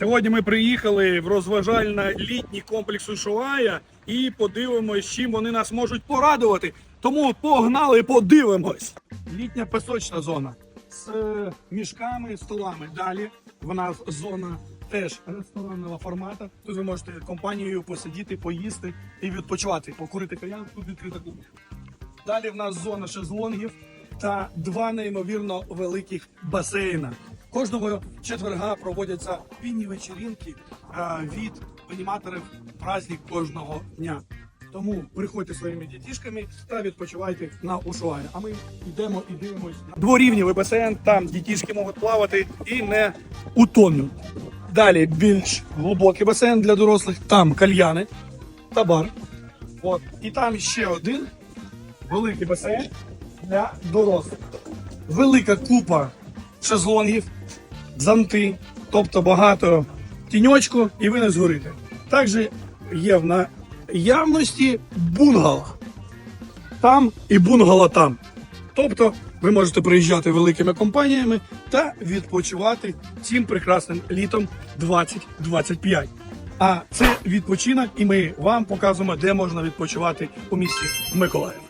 Сьогодні ми приїхали в розважально-літній комплекс Ушуая і подивимось, чим вони нас можуть порадувати. Тому погнали, подивимось. Літня песочна зона з е, мішками, столами. Далі в нас зона теж ресторанного формату. Тут ви можете компанією посидіти, поїсти і відпочивати, покурити кальян, тут відкрита кухня. Далі в нас зона шезлонгів та два неймовірно великих басейна. Кожного четверга проводяться пінні вечірінки а, від аніматорів праздник кожного дня. Тому приходьте своїми дітішками та відпочивайте на Ушуаї. А ми йдемо і дивимось. Дворівневий басейн, там дітішки можуть плавати і не утонуть. Далі більш глибокий басейн для дорослих, там кальяни та бар. От. І там ще один великий басейн для дорослих. Велика купа шезлонгів, зонти, тобто багато тіньочку, і ви не згорите. Також є в наявності бунгало. Там і бунгало там. Тобто ви можете приїжджати великими компаніями та відпочивати цим прекрасним літом 2025. А це відпочинок, і ми вам показуємо, де можна відпочивати у місті Миколаїв.